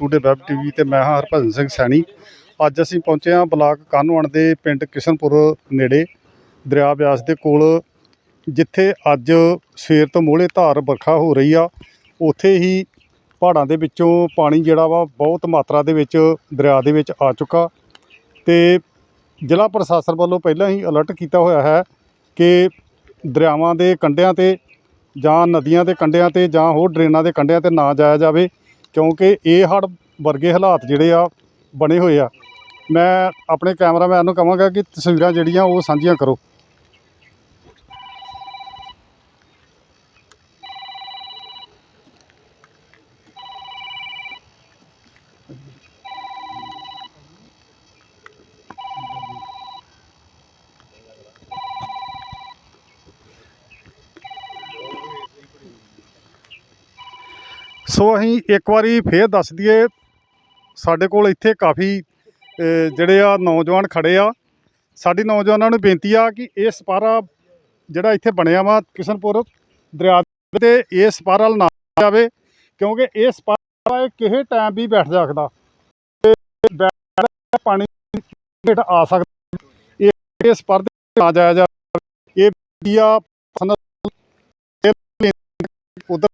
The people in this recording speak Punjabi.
ਟੂਡੇ ਵੈਬ ਟੀਵੀ ਤੇ ਮੈਂ ਹਾਂ ਹਰਭਜਨ ਸਿੰਘ ਸੈਣੀ। ਅੱਜ ਅਸੀਂ ਪਹੁੰਚੇ ਹਾਂ ਬਲਾਕ ਕਾਹਨੂੰਵਾਨ ਦੇ ਪਿੰਡ ਕਿਸ਼ਨਪੁਰ ਨੇੜੇ, ਦਰਿਆ ਬਿਆਸ ਦੇ ਕੋਲ, ਜਿੱਥੇ ਅੱਜ ਸਵੇਰ ਤੋਂ ਮੋਹਲੇ ਧਾਰ ਵਰਖਾ ਹੋ ਰਹੀ ਆ। ਉੱਥੇ ਹੀ ਪਹਾੜਾਂ ਦੇ ਵਿੱਚੋਂ ਪਾਣੀ ਜਿਹੜਾ ਵਾ ਬਹੁਤ ਮਾਤਰਾ ਦੇ ਵਿੱਚ ਦਰਿਆ ਦੇ ਵਿੱਚ ਆ ਚੁੱਕਾ। ਤੇ ਜ਼ਿਲ੍ਹਾ ਪ੍ਰਸ਼ਾਸਨ ਵੱਲੋਂ ਪਹਿਲਾਂ ਹੀ ਅਲਰਟ ਕੀਤਾ ਹੋਇਆ ਹੈ ਕਿ ਦਰਿਆਵਾਂ ਦੇ ਕੰਢਿਆਂ ਤੇ ਜਾਂ ਨਦੀਆਂ ਦੇ ਕੰਢਿਆਂ ਤੇ ਜਾਂ ਹੋਰ ਡਰੇਨਾਂ ਦੇ ਕੰਢਿਆਂ ਤੇ ਨਾ ਜਾਇਆ ਜਾਵੇ। ਕਿਉਂਕਿ ਇਹ ਹੜ੍ਹ ਵਰਗੇ ਹਾਲਾਤ ਜਿਹੜੇ ਆ ਬਣੇ ਹੋਏ ਆ। ਮੈਂ ਆਪਣੇ ਕੈਮਰਾਮੈਨ ਨੂੰ ਕਹਾਂਗਾ ਕਿ ਤਸਵੀਰਾਂ ਜਿਹੜੀਆਂ ਉਹ ਸਾਂਝੀਆਂ ਕਰੋ। ਸੋ ਅਸੀਂ ਇੱਕ ਵਾਰੀ ਫੇਰ ਦੱਸ ਦਈਏ, ਸਾਡੇ ਕੋਲ ਇੱਥੇ ਕਾਫੀ ਜਿਹੜੇ ਆ ਨੌਜਵਾਨ ਖੜੇ ਆ। ਸਾਡੀ ਨੌਜਵਾਨਾਂ ਨੂੰ ਬੇਨਤੀ ਆ ਕਿ ਇਹ ਸਪਾਰਾ ਜਿਹੜਾ ਇੱਥੇ ਬਣਿਆ ਵਾ ਕਿਸ਼ਨਪੁਰ ਦਰਿਆ ਤੇ ਇਹ ਸਪਾਰਾ ਨਾ ਜਾਵੇ, ਕਿਉਂਕਿ ਇਹ ਸਪਾਰਾ ਕਿਸੇ ਟਾਈਮ ਵੀ ਬੈਠ ਸਕਦਾ। ਪਾਣੀ ਹੇਠ ਆ ਸਕਦਾ ਇਹ ਇਸ ਪਰ ਨਾ ਜਾਇਆ ਜਾਵੇ। ਇਹ ਬੀਆ ਉਧਰ